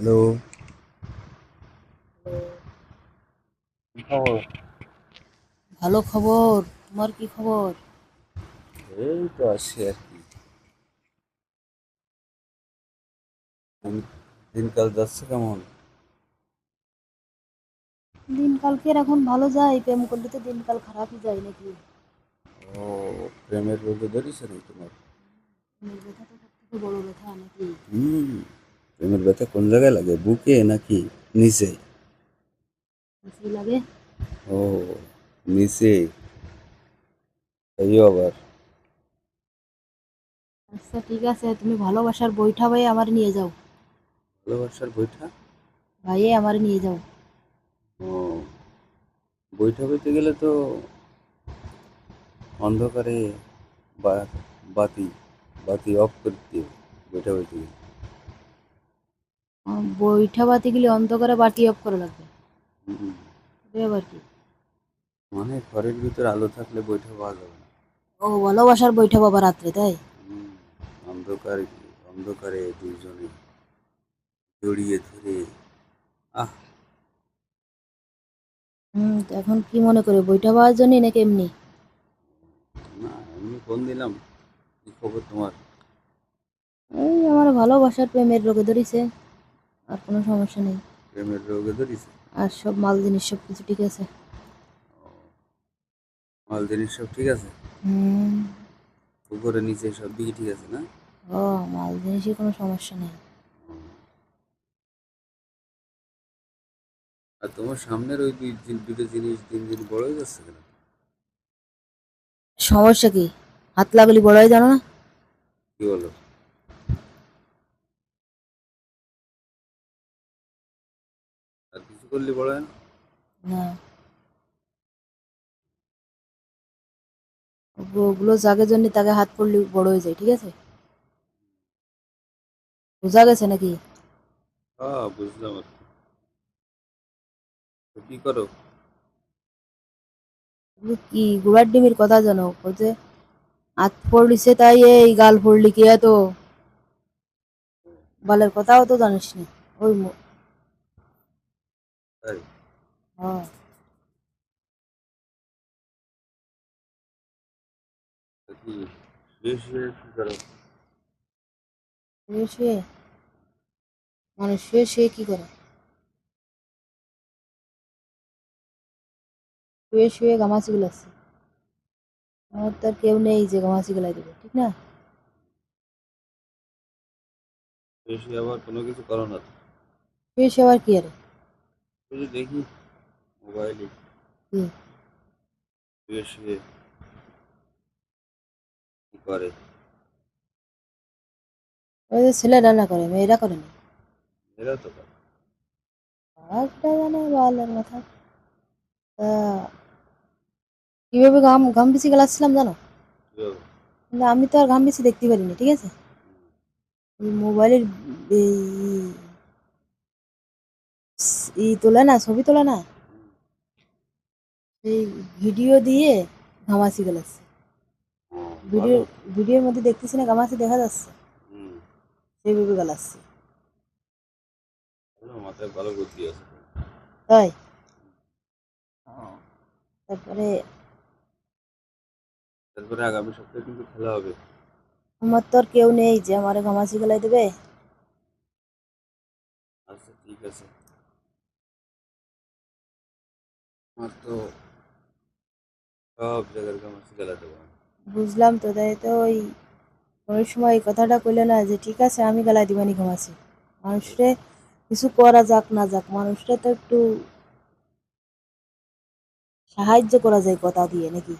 Hello. কি খবর ভালো খবর? তোমার কি খবর? এই তো আছি আর কি। দিন- দিনকাল যাচ্ছে কেমন? দিনকালকের এখন ভালো যায়? প্রেম করলে তো দিনকাল খারাপই যায় নাকি? ও প্রেমের রোগে ধরেছে নাকি তোমার? ব্যথা তো বড় ব্যথা নাকি? হুম। প্রেমের ব্যথা কোন জায়গায় লাগে? বুকে নাকি নিচে? লাগে। ও নিচে। এই আবার। আচ্ছা ঠিক আছে তুমি ভালোবাসার বইটা ভাই আমার নিয়ে যাও। ভালোবাসার বইটা ভাইয়ে আমার নিয়ে যাও। ও বইটা বইতে গেলে তো অন্ধকারে বাতি বাতি অফ করতে বইটা বইতে গেলে। বইটা বাতি গেলে অন্ধকারে বাটি অফ করা লাগবে। আবার কি? মানে ঘরের ভিতর আলো থাকলে বৈঠা পাওয়া যাবে না। ও ভালোবাসার বৈঠা বাবা রাত্রে তাই? অন্ধকার অন্ধকারে দুজনে জড়িয়ে ধরে আহ। হুম তো এখন কি মনে করে বইটা পাওয়ার জন্য নাকি এমনি? না এমনি ফোন দিলাম কি খবর তোমার? এই আমার ভালোবাসার প্রেমের রোগে ধরেছে। আর কোনো সমস্যা নেই। প্রেমের রোগে ধরিস আর সব মাল জিনিস সব কিছু ঠিক আছে। মাল জিনিস সব ঠিক আছে? হুম। উপরে নিচে সব দিকে ঠিক আছে না? ও মাল জিনিসের কোনো সমস্যা নেই। আর তোমার সামনের ওই দুই দুটো জিনিস দিন দিন বড় হয়ে যাচ্ছে কেন? সমস্যা কি? হাত লাগলি বড় হয়ে জানো না? কি বলো? বড় হয় না। ওগুলো- জাগের জন্য তাকে হাত পড়লে বড় হয়ে যায় ঠিক আছে? বোঝা গেছে নাকি? হ্যাঁ বুঝলাম কি। করো? কি গুড়ার ডিমের কথা জানো? বলছে হাত পড়লিছে তাই এই গাল পড়লি কি এত? বালের কথাও তো জানিস না ওই কি শুয়ে শুয়ে কি করো শুয়ে শুয়ে মানে শুয়ে শুয়ে কি করে শুয়ে শুয়ে গামাচি গুলাচ্ছে আমার তো আর কেউ নেই যে গামাচি গুলাই দেবে ঠিক না শুয়ে শুয়ে আবার কোনো কিছু করো না শুয়ে শুয়ে আবার কি আরে দেখি মোবাইলে শুয়ে শুয়ে কি করে? ওই যে ছেলেরা না করে মেয়েরা করে না? এরা তো করে। একটা জানে বালের মাথা। তা কীভাবে গাম গাম বেশি গেলাচ্ছিলাম জানো? কিন্তু আমি তো আর ঘাম বেশি দেখতে পারিনি ঠিক আছে? মোবাইলের এই- ই তোলে না ছবি তোলে না? সেই ভিডিও দিয়ে ঘামাচি গেলাচ্ছে ভিডিও ভিডিওর মধ্যে দেখতেছি না ঘামাচি দেখা যাচ্ছে। সেইভাবে গেলাচ্ছে তাই? তারপরে তারপরে আগামী সপ্তাহে কিন্তু খেলা হবে। আমার তো আর কেউ নেই যে আমার ঘামাচি গেলাই দেবে। আচ্ছা ঠিক আছে। আমার তো সব জায়গার গামাছি খেলাতে পারব বুঝলাম তো তাই তো ওই কোনো সময় এই কথাটা কইলে না যে ঠিক আছে আমি গেলাই দিবানি ঘুমাছি মানুষরে কিছু করা যাক না যাক মানুষরে তো একটু সাহায্য করা যায় কথা দিয়ে নাকি?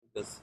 ঠিক আছে।